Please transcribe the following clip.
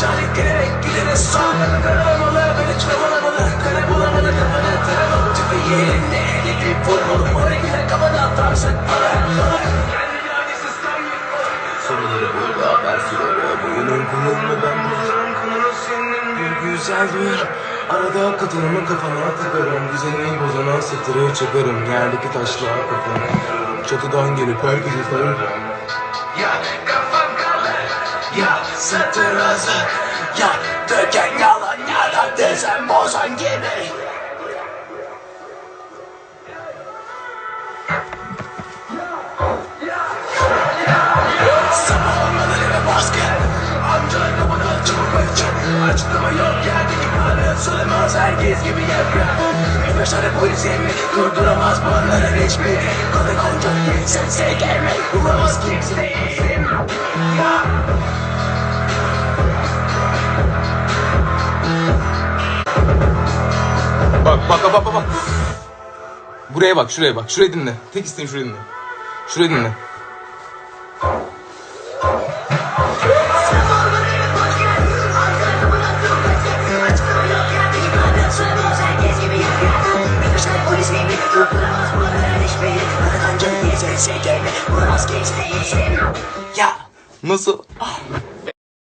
Çarek gelerek gidene son. Karamalı beni çıkaramalı Kale bulamadı kafanı taramalı Tüfeği elinde eli grip vurmalı Oraya giden kafana atarsın. Para Soruları burada haber suları Bugünün konumunu ben bulurum Konunu senin bir güzel duyar Arada katılımı kafana takarım. Düzenini bozanan satırı çakarım. Yerdeki taşlar kafana Çatıdan gelip herkesi sararım. Ya Ya satır hazır Ya döken yalan yalan Düzen bozan gibi. Sabah olmadan eve baskı Amcalar kapına çabuk bakacak Açıklama yok geldi ihale Söylemez herkes gibi yapıyor Beş tane polis yemin Durduramaz bunların hiçbiri Kadı konca sense gelmek Bulamaz kimse izin Ya Bak bak bak bak bak. Buraya bak şuraya bak. Şurayı dinle. Tek isteğim şurayı dinle. Şurayı dinle. Ya Nasıl?